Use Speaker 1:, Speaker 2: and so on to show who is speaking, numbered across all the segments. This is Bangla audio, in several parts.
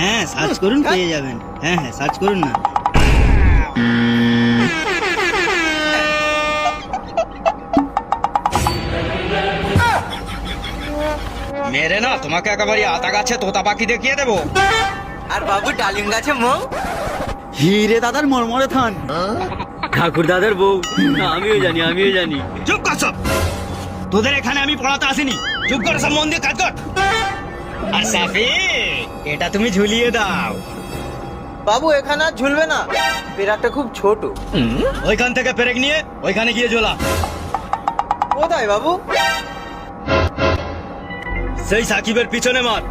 Speaker 1: হ্যাঁ সার্চ করুন পেয়ে যাবেন। হ্যাঁ হ্যাঁ সার্চ করুন না।
Speaker 2: মেরে না তোমাকে একেবারে আতা গাছে তোতা পাখি দেখিয়ে দেবো।
Speaker 3: আর বাবু ডালিম গাছে মৌ?
Speaker 1: হিরে দাদার মরমরে থান।
Speaker 4: ঠাকুর দাদার বউ। আমিও জানি আমিও জানি।
Speaker 2: চুপ কর সব। তোদের এখানে আমি পড়াতে আসিনি। চুপ কর সব মন দিয়ে কাজ কর। আর সাফি এটা তুমি ঝুলিয়ে দাও
Speaker 3: বাবু এখানে আর ঝুলবে না পেরাকটা খুব ছোট
Speaker 2: ওইখান থেকে পেরেক নিয়ে ওইখানে গিয়ে ঝোলা
Speaker 3: কোথায় বাবু
Speaker 2: সেই সাকিবের পিছনে মার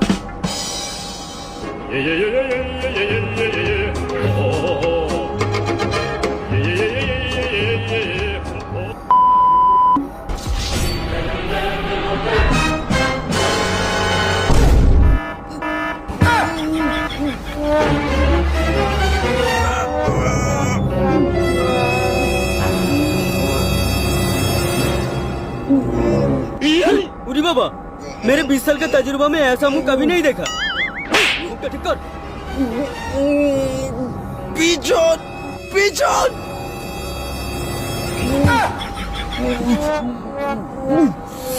Speaker 4: उरी बाबा मेरे बीस साल के तजुर्बा में ऐसा मुंह कभी नहीं देखा मुंह का ठीक कर
Speaker 3: পিছন পিছন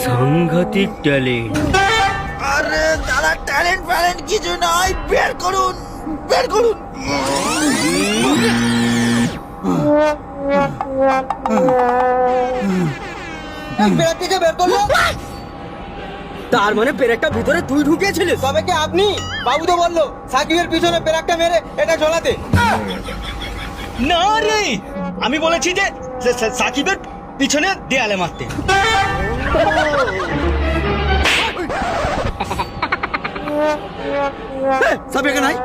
Speaker 4: সাংঘাতিক ট্যালেন্ট
Speaker 3: আরে দাদা ট্যালেন্ট ফ্যালেন্ট কিছু নাই বের করুন বের করুন বেড়া থেকে বের করল।
Speaker 4: তার মানে পেরেকটা ভিতরে তুই ঢুকিয়েছিলিস
Speaker 3: তবে কি আপনি? বাবু তো বলল সাকিবের পিছনে পেরাকটা মেরে এটা ঝোলাতে।
Speaker 2: না রে আমি বলেছি যে সা- সা- সাকিবের পিছনে দেয়ালে মারতে।
Speaker 1: সব এখানে নাই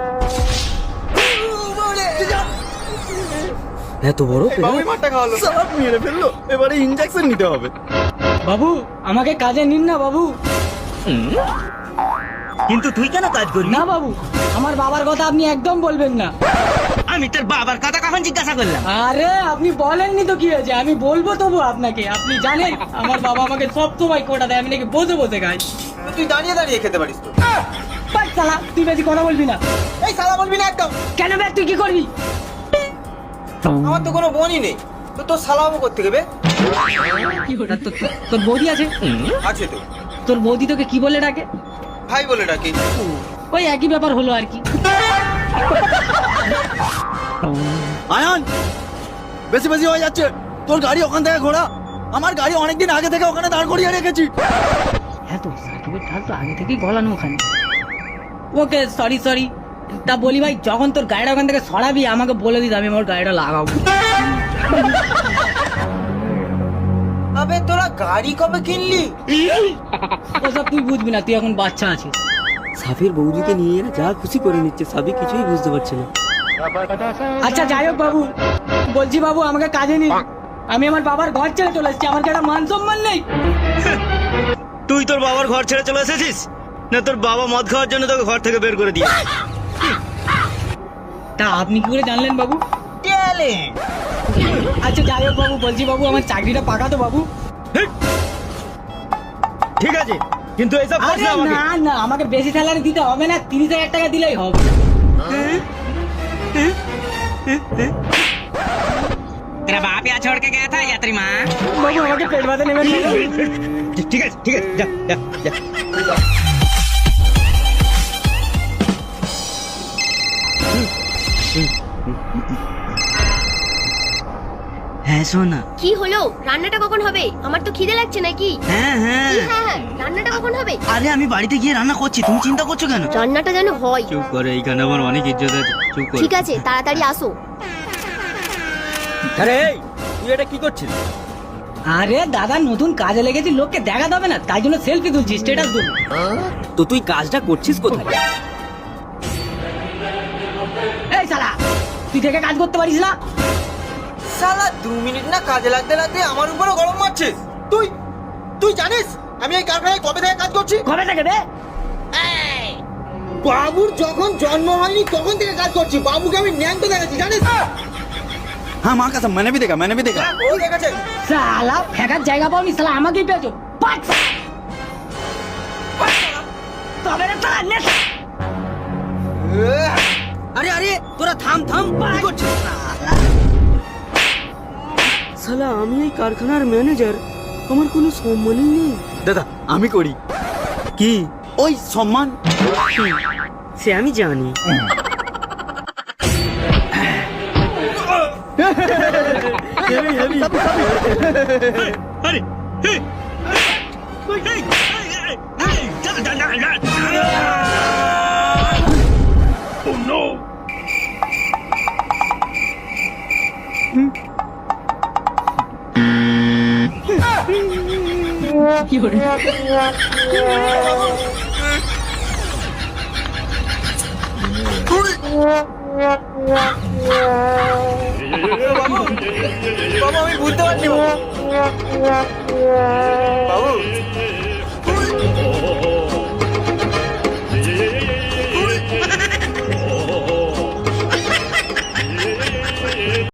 Speaker 4: এত বড়
Speaker 3: বাবুই মারটা খাওয়ালো।
Speaker 1: সব মেরে ফেলল। এবারে ইনজেকশন নিতে হবে।
Speaker 5: বাবু আমাকে কাজে নিন না বাবু।
Speaker 1: কিন্তু তুই কেন কাজ করবি?
Speaker 5: না বাবু আমার বাবার কথা আপনি একদম বলবেন না।
Speaker 1: আমি তোর বাবার কথা কখন জিজ্ঞাসা করলাম?
Speaker 5: আরে আপনি বলেননি তো কি হয়েছে? আমি বলব তবু আপনাকে। আপনি জানেন আমার বাবা আমাকে সব সময় কোটা দেয় আমি নাকি বসে বসে খাই।
Speaker 3: তুই দাঁড়িয়ে দাঁড়িয়ে খেতে পারিস তো।
Speaker 5: তুই বেশি কথা বলবি না।
Speaker 3: এই সালা বলবি না একদম।
Speaker 5: কেন বে তুই কি করবি?
Speaker 3: আমার তো কোনো বোনই নেই। তো তোর সালামও করতে গেবে
Speaker 5: তোর- তোর- তোর বৌদি আছে?
Speaker 3: আছে তো।
Speaker 5: তোর বৌদি তোকে কি বলে ডাকে?
Speaker 3: ভাই বলে ডাকি।
Speaker 5: ওই একই ব্যাপার হলো আর কি।
Speaker 1: আয়ান বেশি বেশি হয়ে যাচ্ছে। তোর গাড়ি ওখান থেকে ঘোরা। আমার গাড়ি অনেকদিন আগে থেকে ওখানে দাঁড় করিয়ে রেখেছি।
Speaker 5: হ্যাঁ তো সাকিবের ঢাল তো আগে থেকেই গলানো ওখানে। ওকে সরি সরি তা বলি ভাই যখন তোর গাড়িটা ওখান থেকে সরাবি আমাকে বলে দিতে আমি আমার গাড়িটা লাগাবো।
Speaker 3: আবে তোরা গাড়ি কবে কিনলি?
Speaker 5: ওসব তুই বুঝবি না তুই এখন বাচ্চা আছিস।
Speaker 4: সাফির বৌদিকে নিয়ে এরা যা খুশি করে নিচ্ছে সাবি কিছুই বুঝতে পারছে না।
Speaker 5: আচ্ছা যাই হোক বাবু বলছি বাবু আমাকে কাজে নিন আমি আমার বাবার ঘর ছেড়ে চলে এসেছি আমার একটা মান সম্মান নেই?
Speaker 2: তুই তোর বাবার ঘর ছেড়ে চলে এসেছিস? না তোর বাবা মদ খাওয়ার জন্য তোকে ঘর থেকে বের করে দিয়ে
Speaker 5: তা আপনি কি করে জানলেন বাবু
Speaker 3: ট্যালেন্ট
Speaker 5: আচ্ছা যাই হোক বাবু বলছি বাবু আমার চাকরিটা পাকা তো বাবু
Speaker 2: ঠিক আছে কিন্তু এইসব করিস
Speaker 5: আরে
Speaker 2: না আমাকে
Speaker 5: না না আমাকে বেশি স্যালারি দিতে হবে না তিরিশ হাজার টাকা দিলেই হবে
Speaker 6: तेरा बाप यहाँ छोड़ के गया था यात्री माँ
Speaker 5: বাবু আমাকে পেট ব্যথা নেবেন না
Speaker 2: ঠিক আছে ঠিক আছে যা যা যা
Speaker 1: হ্যাঁ সোনা।
Speaker 7: কি হলো? রান্নাটা কখন হবে? আমার তো খিদে লাগছে নাকি?
Speaker 1: হ্যাঁ হ্যাঁ।
Speaker 7: কি হ্যাঁ হ্যাঁ। রান্নাটা কখন হবে?
Speaker 1: আরে আমি বাড়িতে গিয়ে রান্না করছি। তুমি চিন্তা করছ কেন?
Speaker 7: রান্নাটা যেন হয়।
Speaker 2: চুপ করে এইখানে আমার অনেক ইজ্জত আছে। চুপ করে।
Speaker 7: ঠিক আছে তাড়াতাড়ি আসো।
Speaker 4: আরে এই, তুই এটা কি করছিস?
Speaker 5: আরে দাদা নতুন কাজে লেগেছি লোককে দেখাতে হবে না। তাই জন্য সেলফি তুলছি স্ট্যাটাস দেবো
Speaker 4: তো তুই কাজটা করছিস কোথায়?
Speaker 5: তুই থেকে কাজ করতে পারিস না
Speaker 3: সালা দু মিনিট না কাজে লাগতে লাগতে আমার উপরে গরম মারছিস তুই তুই জানিস আমি এই কারখানায় কবে থেকে কাজ করছি
Speaker 5: কবে থেকে রে
Speaker 3: বাবুর যখন জন্ম হয়নি তখন থেকে কাজ করছি বাবুকে আমি ন্যাংটো দেখাচ্ছি জানিস
Speaker 1: হ্যাঁ মা কাছে मैंने भी देखा मैंने भी देखा
Speaker 3: ও দেখেছে
Speaker 5: শালা ফেকার জায়গা পাওনি শালা আমাকেই পেয়েছো পাঁচ তবে রে শালা নে
Speaker 2: আরে আরে তোরা থাম থাম কি করছিস শালা আমি এই কারখানার ম্যানেজার আমার কোনো সম্মানই নেই
Speaker 1: দাদা আমি করি
Speaker 2: কি
Speaker 1: ওই সম্মান
Speaker 2: সে আমি জানি
Speaker 5: আরে
Speaker 3: বাবু আমি বুঝতে পারছি বাবু